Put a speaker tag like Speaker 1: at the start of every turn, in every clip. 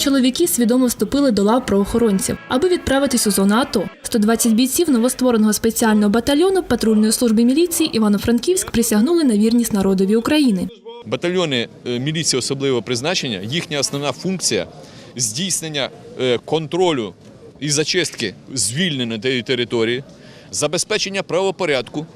Speaker 1: Чоловіки свідомо вступили до лав правоохоронців, аби відправитись у зону АТО. 120 бійців новоствореного спеціального батальйону патрульної служби міліції Івано-Франківськ присягнули на вірність народові України.
Speaker 2: Батальйони е, міліції особливого призначення, їхня основна функція здійснення е, контролю і зачистки звільненої території, забезпечення правопорядку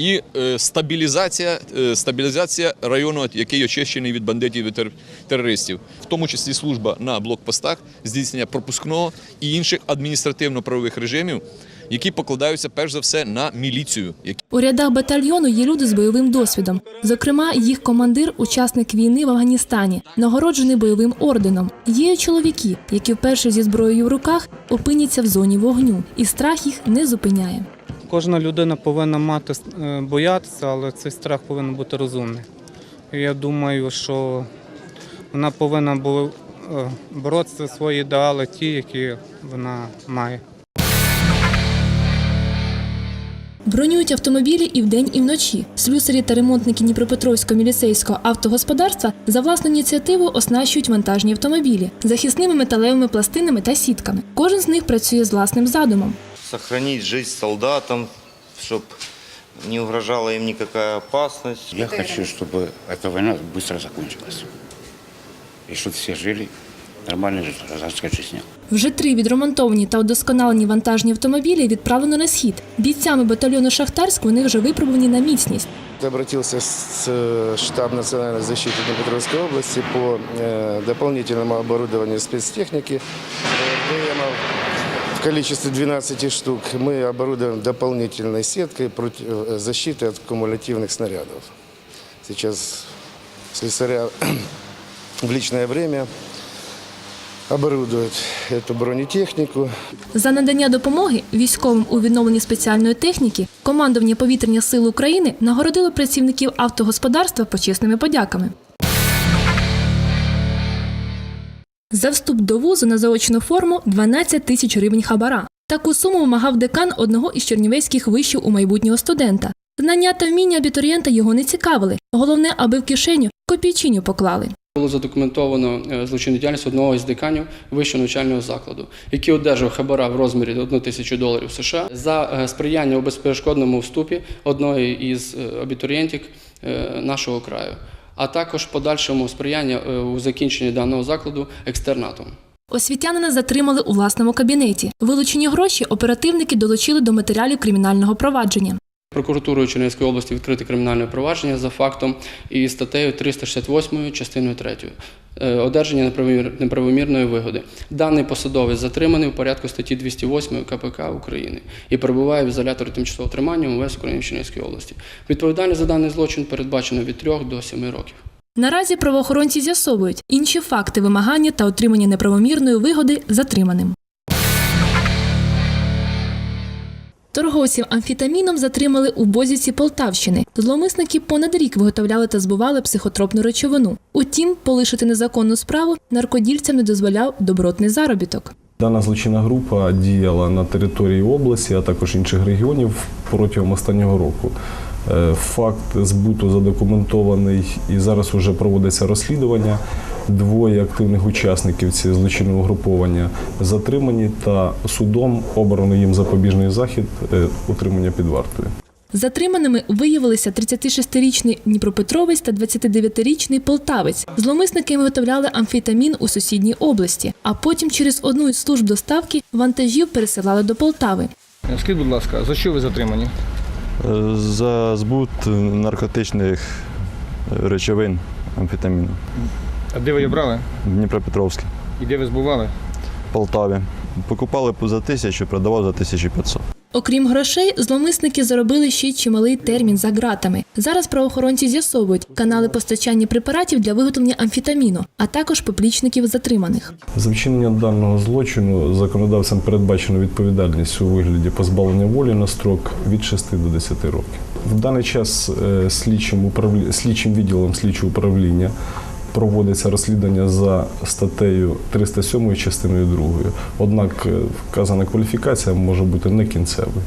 Speaker 2: і е, стабілізація, е, стабілізація району, який очищений від бандитів і терористів, в тому числі служба на блокпостах, здійснення пропускного і інших адміністративно-правових режимів, які покладаються перш за все на міліцію,
Speaker 1: У рядах батальйону є люди з бойовим досвідом. Зокрема, їх командир, учасник війни в Афганістані, нагороджений бойовим орденом. Є чоловіки, які вперше зі зброєю в руках опиняться в зоні вогню, і страх їх не зупиняє.
Speaker 3: Кожна людина повинна мати е, боятися, але цей страх повинен бути розумний. Я думаю, що вона повинна була е, боротися свої ідеали, ті, які вона має.
Speaker 1: Бронюють автомобілі і вдень, і вночі. Слюсарі та ремонтники Дніпропетровського міліцейського автогосподарства за власну ініціативу оснащують вантажні автомобілі захисними металевими пластинами та сітками. Кожен з них працює з власним задумом
Speaker 4: сохранить жизнь солдатам, чтобы не угрожала им никакая опасность.
Speaker 5: Я хочу, чтобы эта война быстро закончилась. И чтобы все жили нормальной гражданской жизнью.
Speaker 1: Вже три відремонтовані та удосконалені вантажні автомобілі відправлено на схід. Бійцями батальйону Шахтарськ вони вже випробувані на міцність.
Speaker 6: Обратился с э, штаб национальной защиты Днепропетровской области по э, дополнительному оборудованию спецтехники э, ДМов в количестве 12 штук. Мы оборудуем дополнительной сеткой против э, защиты от кумулятивных снарядов. Сейчас слесаря в личное время оборудуют эту бронетехнику.
Speaker 1: За надання допомоги військовим у відновленні спеціальної техніки командування повітряних сил України нагородило працівників автогосподарства почесними подяками. За вступ до вузу на заочну форму 12 тисяч гривень хабара. Таку суму вимагав декан одного із чернівецьких вишів у майбутнього студента. Знання та вміння абітурієнта його не цікавили. Головне, аби в кишеню копійчиню поклали.
Speaker 7: Було задокументовано е, злочинну діяльність одного із деканів вищого навчального закладу, який одержав хабара в розмірі 1 тисячу доларів США за е, сприяння у безперешкодному вступі одної із е, абітурієнтів нашого краю, а також подальшому сприяння е, у закінченні даного закладу екстернатом.
Speaker 1: Освітянина затримали у власному кабінеті. Вилучені гроші оперативники долучили до матеріалів кримінального провадження.
Speaker 7: Прокуратурою Чернівської області відкрите кримінальне провадження за фактом і статтею 368 частиною 3 е, одержання неправомір- неправомірної вигоди. Даний посадовець затриманий у порядку статті 208 КПК України і перебуває в ізоляторі тимчасового тримання МВС України Чернівської області. Відповідальність за даний злочин передбачено від 3 до 7 років.
Speaker 1: Наразі правоохоронці з'ясовують інші факти вимагання та отримання неправомірної вигоди затриманим. Торговців амфітаміном затримали у Бозівці Полтавщини. Зловмисники понад рік виготовляли та збували психотропну речовину. Утім, полишити незаконну справу наркодільцям не дозволяв добротний заробіток.
Speaker 8: Дана злочинна група діяла на території області, а також інших регіонів протягом останнього року. Е, Факт збуту задокументований і зараз вже проводиться розслідування. Двоє активних учасників цієї злочинного угруповання затримані та судом обрано їм запобіжний захід е, утримання під вартою.
Speaker 1: Затриманими виявилися 36-річний Дніпропетровець та 29-річний полтавець. Зловмисники виготовляли амфетамін у сусідній області, а потім через одну із служб доставки вантажів пересилали до Полтави.
Speaker 9: Скажіть, будь ласка, за що ви затримані?
Speaker 10: За збут наркотичних речовин амфетаміну
Speaker 9: А де ви її брали?
Speaker 10: в Дніпропетровській,
Speaker 9: І де ви збували?
Speaker 10: В Полтаві. Покупали за тисячу, продавав за 1500.
Speaker 1: Окрім грошей, зловмисники заробили ще й чималий термін за ґратами. Зараз правоохоронці з'ясовують канали постачання препаратів для виготовлення амфетаміну, а також поплічників затриманих.
Speaker 8: За вчинення даного злочину законодавцем передбачено відповідальність у вигляді позбавлення волі на строк від 6 до 10 років. В даний час е, слідчим, управлі... слідчим відділом слідчого управління проводиться розслідування за статтею 307 частиною 2. Однак е, вказана кваліфікація може бути не кінцевою.